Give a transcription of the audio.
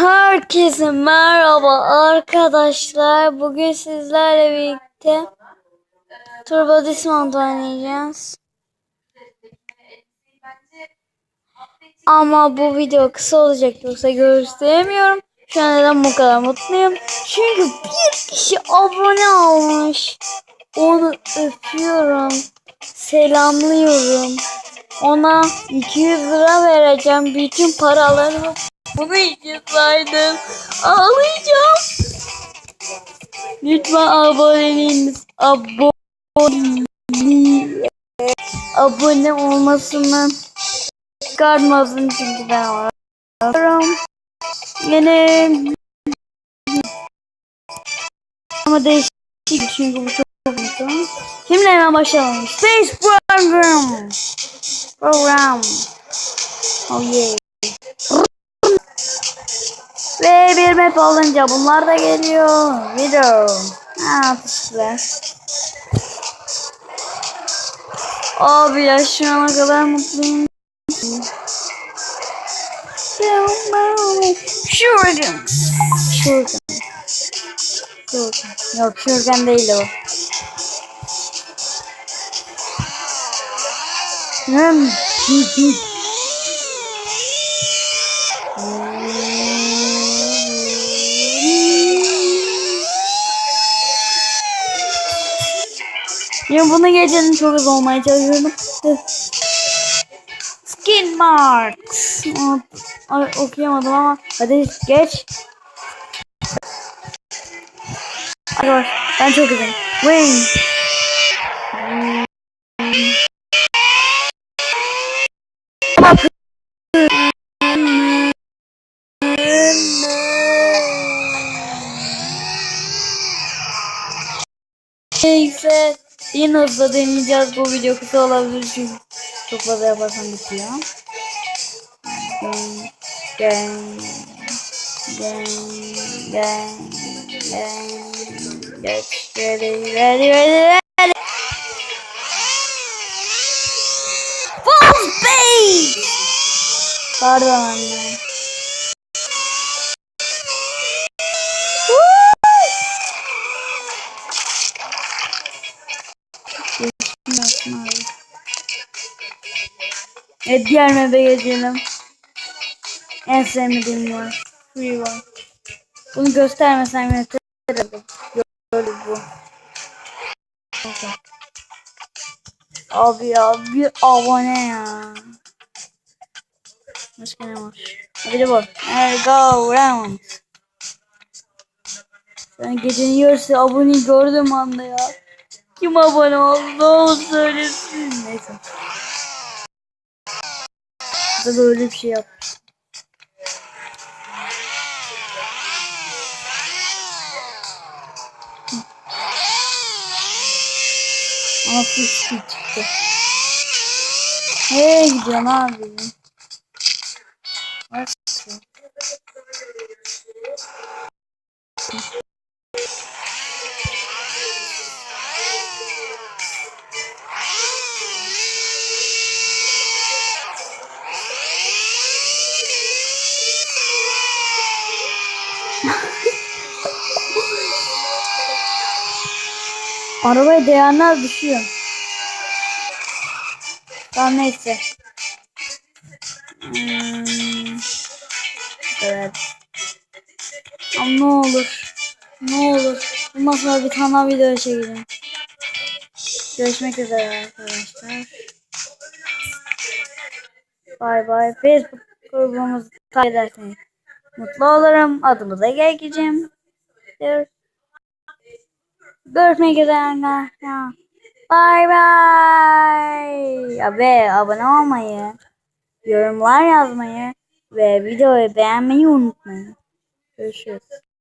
Herkese merhaba arkadaşlar. Bugün sizlerle birlikte Turbo Dismount oynayacağız. Ama bu video kısa olacak yoksa gösteremiyorum. Şu an neden bu kadar mutluyum? Çünkü bir kişi abone olmuş. Onu öpüyorum. Selamlıyorum. Ona 200 lira vereceğim. Bütün paralarımı bunu için saydım. Ağlayacağım. Lütfen aboneliğiniz abone abone olmasını çıkarmasın çünkü ben ağlıyorum. Yine ama değişik çünkü bu çok uzun. Şimdi hemen başlayalım. Space Program. Program. Oh yeah. Bir map alınca bunlar da geliyor. Video. Ha atışlar. Abi ya şu ana kadar mutluyum. Şuradan. Şuradan. Şuradan. Yok şuradan değil o. Hmm. Ya bunu gecenin çok hızlı olmaya çalışıyorum. Skin marks. Okuyamadım ama hadi geç. Bak ben çok hızlıyım. Wing. Neyse yine hızla deneyeceğiz. Bu video kısa olabilir çünkü çok fazla yaparsam bitiyor. Gang, gang, gang. Get ready, ready, ready, ready. Full speed. Pardon anne. Evet diğer mebe geçelim. En sevmediğim var. Free var. Bunu göstermesem yeter. Gördük bu. Abi ya bir abone ya. Başka ne var? Ha, Bir de bu. Hey, go round. Ben gecenin yarısı abone gördüm anda ya. Kim abone oldu? Ne söylesin. Neyse. Da böyle bir şey yap. Ama speed çıktı. Nereye gidiyorsun abi? Nasıl? Arabaya değenler düşüyor. Tamam neyse. Hmm, evet. Ama ne olur. Ne olur. Bundan sonra bir tane daha video çekelim. Görüşmek üzere arkadaşlar. Bay bay. Facebook grubumuzu takip ederseniz mutlu olurum. Adımıza geleceğim. Görüşmek üzere. Bay bay. Ve abone olmayı, yorumlar yazmayı ve videoyu beğenmeyi unutmayın. Görüşürüz.